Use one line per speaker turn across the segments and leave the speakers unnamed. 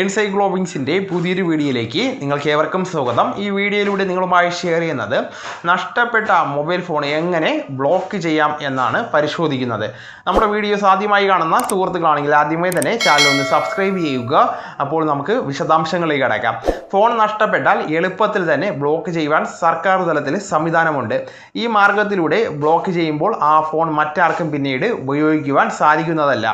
എൻസൈക്ലോബിങ്സിന്റെ പുതിയൊരു വീഡിയോയിലേക്ക് നിങ്ങൾക്ക് ഏവർക്കും സ്വാഗതം. ഈ വീഡിയോയിലൂടെ നിങ്ങളുമായി ഷെയർ ചെയ്യുന്നത് നഷ്ടപ്പെട്ട മൊബൈൽ ഫോൺ എങ്ങനെ ബ്ലോക്ക് ചെയ്യാം എന്നാണ് പരിശോധിക്കുന്നത്. നമ്മുടെ വീഡിയോസ് ആദ്യമായി കാണുന്ന സുഹൃത്തുക്കളാണെങ്കിൽ ആദ്യമേ തന്നെ ചാനൽ ഒന്ന് സബ്സ്ക്രൈബ് ചെയ്യുക. അപ്പോൾ നമുക്ക് വിശദാംശങ്ങളിലേക്ക് കടക്കാം. ഫോൺ നഷ്ടപ്പെട്ടാൽ എളുപ്പത്തിൽ തന്നെ ബ്ലോക്ക് ചെയ്യുവാൻ സർക്കാർ തലത്തിൽ സംവിധാനമുണ്ട്. ഈ മാർഗത്തിലൂടെ ബ്ലോക്ക് ചെയ്യുമ്പോൾ ആ ഫോൺ മറ്റാർക്കും പിന്നീട് ഉപയോഗിക്കുവാൻ സാധിക്കുന്നതല്ല.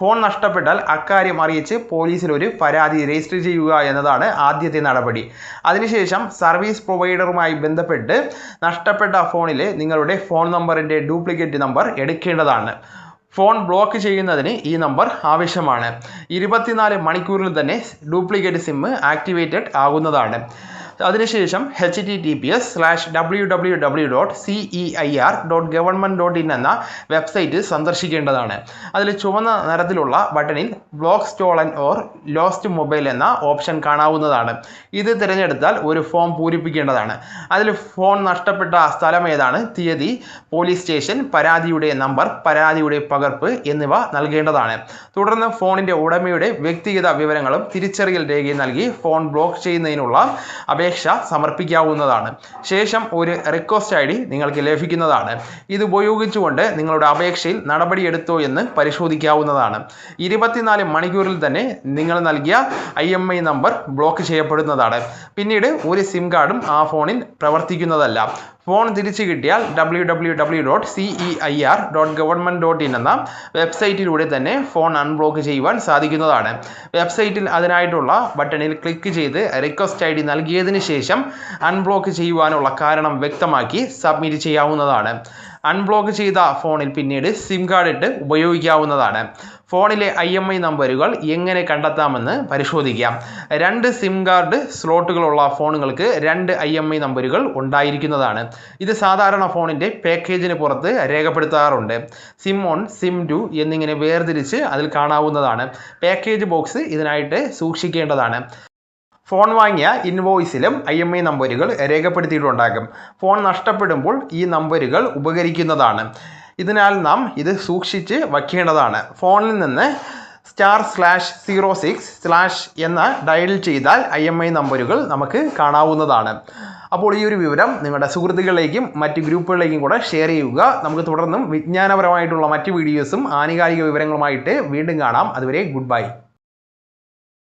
ഫോൺ നഷ്ടപ്പെട്ടാൽ അക്കാര്യം അറിയിച്ച് പോലീസിൽ ഒരു പരാതി രജിസ്റ്റർ ചെയ്യുക എന്നതാണ് ആദ്യത്തെ നടപടി. അതിനുശേഷം സർവീസ് പ്രൊവൈഡറുമായി ബന്ധപ്പെട്ട് നഷ്ടപ്പെട്ട ഫോണിലെ നിങ്ങളുടെ ഫോൺ നമ്പറിന്റെ ഡ്യൂപ്ലിക്കേറ്റ് നമ്പർ എടുക്കേണ്ടതാണ്. ഫോൺ ബ്ലോക്ക് ചെയ്യുന്നതിന് ഈ നമ്പർ ആവശ്യമാണ്. ഇരുപത്തിനാല് മണിക്കൂറിൽ തന്നെ ഡ്യൂപ്ലിക്കേറ്റ് സിം ആക്ടിവേറ്റഡ് ആകുന്നതാണ്. അതിനുശേഷം H T T P S slash W W W dot C E I R dot government dot in എന്ന വെബ്സൈറ്റ് സന്ദർശിക്കേണ്ടതാണ്. അതിൽ ചുവന്ന നിറത്തിലുള്ള ബട്ടണിൽ block stolen or lost mobile എന്ന ഓപ്ഷൻ കാണാവുന്നതാണ്. ഇത് തിരഞ്ഞെടുത്താൽ ഒരു ഫോം പൂരിപ്പിക്കേണ്ടതാണ്. അതിൽ ഫോൺ നഷ്ടപ്പെട്ട സ്ഥലം ഏതാണ്? തീയതി പോലീസ് സ്റ്റേഷൻ പരാതിയുടെ നമ്പർ പരാതിയുടെ പകർപ്പ് എന്നിവ നൽകേണ്ടതാണ്. തുടർന്ന് ഫോണിന്റെ ഉടമയുടെ വ്യക്തിഗത വിവരങ്ങളും തിരിച്ചറിയൽ രേഖയും നൽകി ഫോൺ ബ്ലോക്ക് ചെയ്യുന്നതിനുള്ള അപേക്ഷ സമർപ്പിക്കാവുന്നതാണ്. ശേഷം ഒരു റിക്വസ്റ്റ് ഐ ഡി നിങ്ങൾക്ക് ലഭിക്കുന്നതാണ്. ഇത് ഉപയോഗിച്ചുകൊണ്ട് നിങ്ങളുടെ അപേക്ഷയിൽ നടപടിയെടുത്തോ എന്ന് പരിശോധിക്കാവുന്നതാണ്. ഇരുപത്തിനാല് മണിക്കൂറിൽ തന്നെ നിങ്ങൾ നൽകിയ I M I number block ചെയ്യപ്പെടുന്നതാണ്. പിന്നീട് ഒരു സിം കാർഡും ആ ഫോണിൽ പ്രവർത്തിക്കുന്നതല്ല. ഫോൺ തിരിച്ചു കിട്ടിയാൽ W W W dot C E I R dot government dot in എന്ന വെബ്സൈറ്റിലൂടെ തന്നെ ഫോൺ അൺബ്ലോക്ക് ചെയ്യുവാൻ സാധിക്കുന്നതാണ്. വെബ്സൈറ്റിൽ അതിനായിട്ടുള്ള ബട്ടണിൽ ക്ലിക്ക് ചെയ്ത് റിക്വസ്റ്റ് ഐ ഡി നൽകിയതിന് ശേഷം അൺബ്ലോക്ക് ചെയ്യുവാനുള്ള കാരണം വ്യക്തമാക്കി സബ്മിറ്റ് ചെയ്യാവുന്നതാണ്. അൺബ്ലോക്ക് ചെയ്ത ഫോണിൽ പിന്നീട് സിം കാർഡ് ഇട്ട് ഉപയോഗിക്കാവുന്നതാണ്. ഫോണിലെ ഐ എം ഐ നമ്പറുകൾ എങ്ങനെ കണ്ടെത്താമെന്ന് പരിശോധിക്കാം. രണ്ട് സിം കാർഡ് സ്ലോട്ടുകളുള്ള ഫോണുകൾക്ക് രണ്ട് ഐ എം ഐ നമ്പറുകൾ ഉണ്ടായിരിക്കുന്നതാണ്. ഇത് സാധാരണ ഫോണിന്റെ പാക്കേജിന് പുറത്ത് രേഖപ്പെടുത്താറുണ്ട്. സിം ഓൺ സിം ടു എന്നിങ്ങനെ വേർതിരിച്ച് അതിൽ കാണാവുന്നതാണ്. പാക്കേജ് ബോക്സ് ഇതിനായിട്ട് സൂക്ഷിക്കേണ്ടതാണ്. ഫോൺ വാങ്ങിയ ഇൻവോയ്സിലും ഐ എം ഐ നമ്പറുകൾ രേഖപ്പെടുത്തിയിട്ടുണ്ടാകും. ഫോൺ നഷ്ടപ്പെടുമ്പോൾ ഈ നമ്പറുകൾ ഉപകരിക്കുന്നതാണ്. ഇതിനാൽ നാം ഇത് സൂക്ഷിച്ച് വയ്ക്കേണ്ടതാണ്. ഫോണിൽ നിന്ന് star slash zero six slash എന്ന ഡയൽ ചെയ്താൽ ഐ എം ഐ നമ്പറുകൾ നമുക്ക് കാണാവുന്നതാണ്. അപ്പോൾ ഈ ഒരു വിവരം നിങ്ങളുടെ സുഹൃത്തുക്കളിലേക്കും മറ്റ് ഗ്രൂപ്പുകളിലേക്കും കൂടെ ഷെയർ ചെയ്യുക. നമുക്ക് തുടർന്നും വിജ്ഞാനപരമായിട്ടുള്ള മറ്റ് വീഡിയോസും ആനുകാലിക വിവരങ്ങളുമായിട്ട് വീണ്ടും കാണാം. അതുവരെ ഗുഡ് ബൈ